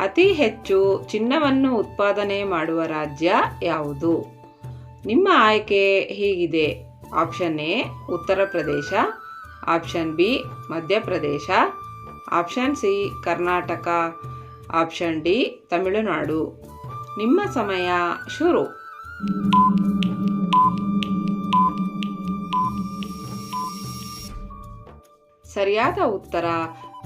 ಅತಿ ಹೆಚ್ಚು ಚಿನ್ನವನ್ನು ಉತ್ಪಾದನೆ ಮಾಡುವ ರಾಜ್ಯ ಯಾವುದು? ನಿಮ್ಮ ಆಯ್ಕೆ ಹೀಗಿದೆ. Option A, Uttar Pradesh. Option B Madhya Pradesh option C, Karnataka. Option D, Tamil Nadu. ನಿಮ್ಮ ಸಮಯ ಶುರು. ಸರಿಯಾದ ಉತ್ತರ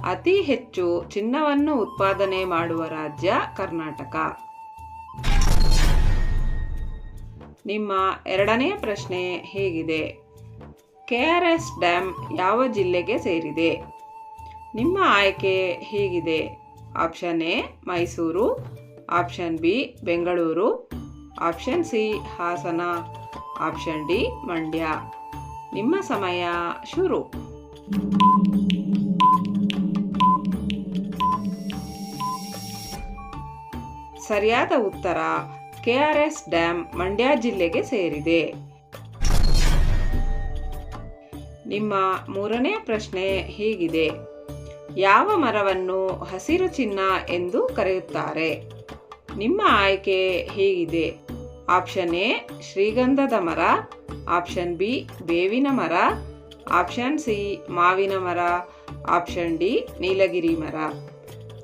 ಅತಿ ಹೆಚ್ಚು ಚಿನ್ನವನ್ನು ಉತ್ಪಾದನೆ ಮಾಡುವ ರಾಜ್ಯ ಕರ್ನಾಟಕ. ನಿಮ್ಮ ಎರಡನೆಯ ಪ್ರಶ್ನೆ ಹೇಗಿದೆ. ಕೆ ಆರ್ ಎಸ್ ಡ್ಯಾಮ್ ಯಾವ ಜಿಲ್ಲೆಗೆ ಸೇರಿದೆ? ನಿಮ್ಮ ಆಯ್ಕೆ ಹೇಗಿದೆ? Option A, Mysuru. Option B, Bengaluru. Option C, Hassan. Option D, Mandya. ನಿಮ್ಮ ಸಮಯ ಶುರು. ಸರಿಯಾದ ಉತ್ತರ ಕೆಆರ್ಎಸ್ ಡ್ಯಾಮ್ ಮಂಡ್ಯ ಜಿಲ್ಲೆಗೆ ಸೇರಿದೆ. ನಿಮ್ಮ ಮೂರನೇ ಪ್ರಶ್ನೆ ಹೀಗಿದೆ. ಯಾವ ಮರವನ್ನು ಹಸಿರು ಚಿನ್ನ ಎಂದು ಕರೆಯುತ್ತಾರೆ? ನಿಮ್ಮ ಆಯ್ಕೆ ಹೀಗಿದೆ. ಆಪ್ಷನ್ ಎ, ಶ್ರೀಗಂಧದ ಮರ. ಆಪ್ಷನ್ ಬಿ, ಬೇವಿನ ಮರ. ಆಪ್ಷನ್ ಸಿ, ಮಾವಿನ ಮರ. ಆಪ್ಷನ್ ಡಿ, ನೀಲಗಿರಿ ಮರ.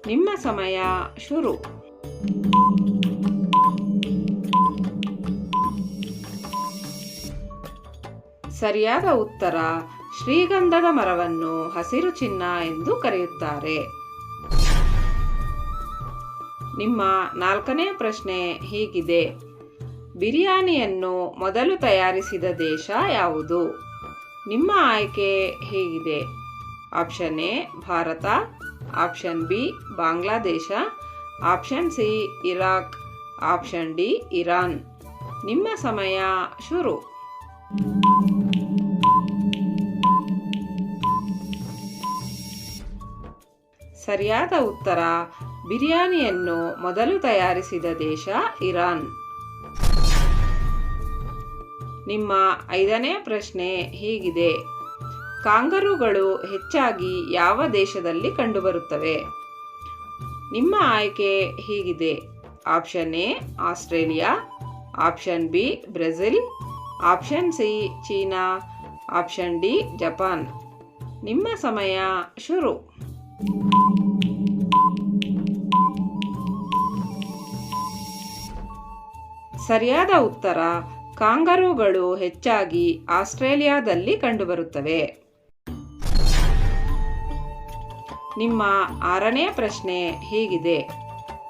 ನಿಮ್ಮ ಸಮಯ ಶುರು. ಸರಿಯಾದ ಉತ್ತರ ಶ್ರೀಗಂಧದ ಮರವನ್ನು ಹಸಿರು ಚಿನ್ನ ಎಂದು ಕರೆಯುತ್ತಾರೆ. ನಿಮ್ಮ ನಾಲ್ಕನೇ ಪ್ರಶ್ನೆ ಹೀಗಿದೆ. ಬಿರಿಯಾನಿಯನ್ನು ಮೊದಲು ತಯಾರಿಸಿದ ದೇಶ ಯಾವುದು? ನಿಮ್ಮ ಆಯ್ಕೆ ಹೀಗಿದೆ. Option A, Bharat. Option B, Bangladesh. Option C, Iraq. Option D, Iran. ನಿಮ್ಮ ಸಮಯ ಶುರು. ಸರಿಯಾದ ಉತ್ತರ, ಬಿರಿಯಾನಿಯನ್ನು ಮೊದಲು ತಯಾರಿಸಿದ ದೇಶ ಇರಾನ್. ನಿಮ್ಮ ಐದನೇ ಪ್ರಶ್ನೆ ಹೀಗಿದೆ. ಕಾಂಗರುಗಳು ಹೆಚ್ಚಾಗಿ ಯಾವ ದೇಶದಲ್ಲಿ ಕಂಡುಬರುತ್ತವೆ? ನಿಮ್ಮ ಆಯ್ಕೆ ಹೀಗಿದೆ. Option A, Australia. Option B, Brazil. Option C, China. Option D, Japan. ನಿಮ್ಮ ಸಮಯ ಶುರು. ಸರಿಯಾದ ಉತ್ತರ, ಕಾಂಗರುಗಳು ಹೆಚ್ಚಾಗಿ ಆಸ್ಟ್ರೇಲಿಯಾದಲ್ಲಿ ಕಂಡುಬರುತ್ತವೆ. ನಿಮ್ಮ ಆರನೇ ಪ್ರಶ್ನೆ ಹೀಗಿದೆ.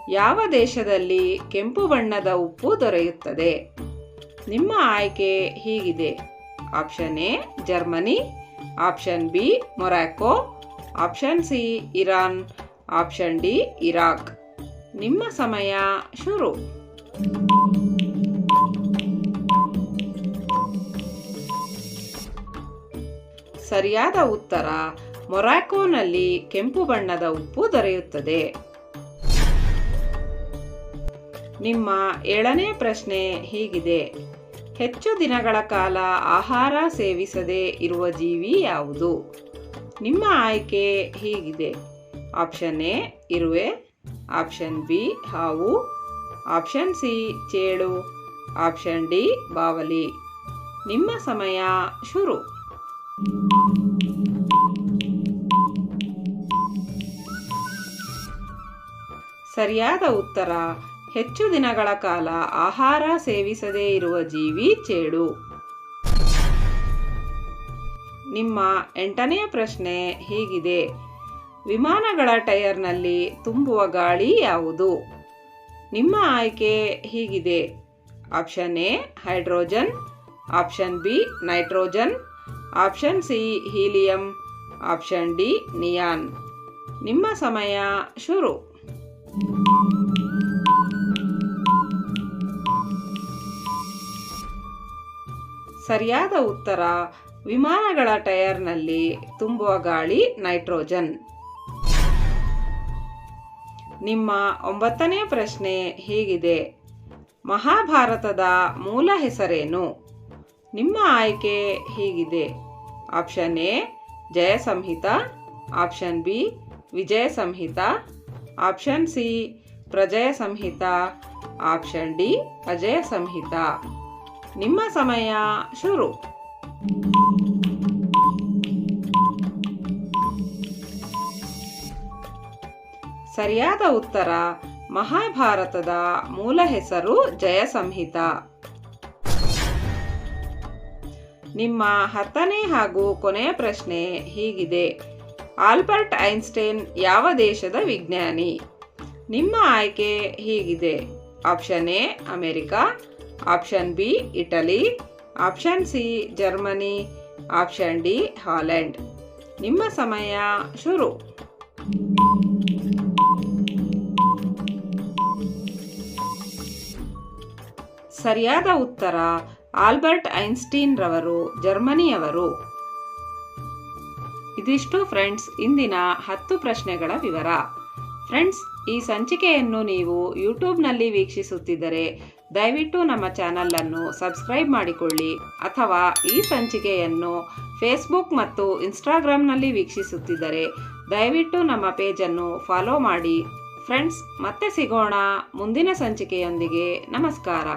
ಯಾವ ದೇಶದಲ್ಲಿ ಕೆಂಪು ಬಣ್ಣದ ಉಪ್ಪು ದೊರೆಯುತ್ತದೆ? ನಿಮ್ಮ ಆಯ್ಕೆ ಹೀಗಿದೆ. Option A, Germany. Option B Morocco option C, Iran. Option D, Iraq. ನಿಮ್ಮ ಸಮಯ ಶುರು. ಸರಿಯಾದ ಉತ್ತರ ಮೊರಾಕೋನಲ್ಲಿ ಕೆಂಪು ಬಣ್ಣದ ಉಪ್ಪು ದೊರೆಯುತ್ತದೆ. ನಿಮ್ಮ ಏಳನೇ ಪ್ರಶ್ನೆ ಹೀಗಿದೆ. ಹೆಚ್ಚು ದಿನಗಳ ಕಾಲ ಆಹಾರ ಸೇವಿಸದೆ ಇರುವ ಜೀವಿ ಯಾವುದು? ನಿಮ್ಮ ಆಯ್ಕೆ ಹೀಗಿದೆ. ಆಪ್ಷನ್ ಎ, ಇರುವೆ. ಆಪ್ಷನ್ ಬಿ, ಹಾವು. ಆಪ್ಷನ್ ಸಿ, ಚೇಳು. ಆಪ್ಷನ್ ಡಿ, ಬಾವಲಿ. ನಿಮ್ಮ ಸಮಯ ಶುರು. ಸರಿಯಾದ ಉತ್ತರ, ಹೆಚ್ಚು ದಿನಗಳ ಕಾಲ ಆಹಾರ ಸೇವಿಸದೇ ಇರುವ ಜೀವಿ ಚೇಳು ನಿಮ್ಮ ಎಂಟನೆಯ ಪ್ರಶ್ನೆ ಹೀಗಿದೆ. ವಿಮಾನಗಳ ಟೈರ್ನಲ್ಲಿ ತುಂಬುವ ಗಾಳಿ ಯಾವುದು? ನಿಮ್ಮ ಆಯ್ಕೆ ಹೀಗಿದೆ. Option A, hydrogen, option B, nitrogen, option C, helium, option D, neon. ನಿಮ್ಮ ಸಮಯ ಶುರು. ಸರಿಯಾದ ಉತ್ತರ, ವಿಮಾನಗಳ ಟೈರ್ನಲ್ಲಿ ತುಂಬುವ ಗಾಳಿ ನೈಟ್ರೋಜನ್. ನಿಮ್ಮ ಒಂಬತ್ತನೇ ಪ್ರಶ್ನೆ ಹೀಗಿದೆ. ಮಹಾಭಾರತದ ಮೂಲ ಹೆಸರೇನು? ನಿಮ್ಮ ಆಯ್ಕೆ ಹೀಗಿದೆ. Option A Jaya Samhita option B Vijaya Samhita option C, Prajaya Samhita. Option D, Ajaya Samhita. ನಿಮ್ಮ ಸಮಯ ಶುರು. ಸರಿಯಾದ ಉತ್ತರ, ಮಹಾಭಾರತದ ಮೂಲ ಹೆಸರು ಜಯ ಸಂಹಿತ. ನಿಮ್ಮ ಹತ್ತನೇ ಹಾಗೂ ಕೊನೆಯ ಪ್ರಶ್ನೆ ಹೀಗಿದೆ. ಆಲ್ಬರ್ಟ್ ಐನ್ಸ್ಟೈನ್ ಯಾವ ದೇಶದ ವಿಜ್ಞಾನಿ? ನಿಮ್ಮ ಆಯ್ಕೆ ಹೀಗಿದೆ. Option A, America. Option B, Italy. Option C, Germany. Option D, Holland. ನಿಮ್ಮ ಸಮಯ ಶುರು. ಸರಿಯಾದ ಉತ್ತರ, ಆಲ್ಬರ್ಟ್ ಐನ್ಸ್ಟೀನ್ ರವರು ಜರ್ಮನಿಯವರು. ಇದಿಷ್ಟು ಫ್ರೆಂಡ್ಸ್, ಇಂದಿನ ಹತ್ತು ಪ್ರಶ್ನೆಗಳ ವಿವರ. ಫ್ರೆಂಡ್ಸ್, ಈ ಸಂಚಿಕೆಯನ್ನು ನೀವು ಯೂಟ್ಯೂಬ್ನಲ್ಲಿ ವೀಕ್ಷಿಸುತ್ತಿದ್ದರೆ ದಯವಿಟ್ಟು ನಮ್ಮ ಚಾನಲನ್ನು ಸಬ್ಸ್ಕ್ರೈಬ್ ಮಾಡಿಕೊಳ್ಳಿ ಅಥವಾ ಈ ಸಂಚಿಕೆಯನ್ನು ಫೇಸ್ಬುಕ್ ಮತ್ತು ಇನ್ಸ್ಟಾಗ್ರಾಮ್ನಲ್ಲಿ ವೀಕ್ಷಿಸುತ್ತಿದ್ದರೆ ದಯವಿಟ್ಟು ನಮ್ಮ ಪೇಜನ್ನು ಫಾಲೋ ಮಾಡಿ. ಫ್ರೆಂಡ್ಸ್, ಮತ್ತೆ ಸಿಗೋಣ ಮುಂದಿನ ಸಂಚಿಕೆಯೊಂದಿಗೆ. ನಮಸ್ಕಾರ.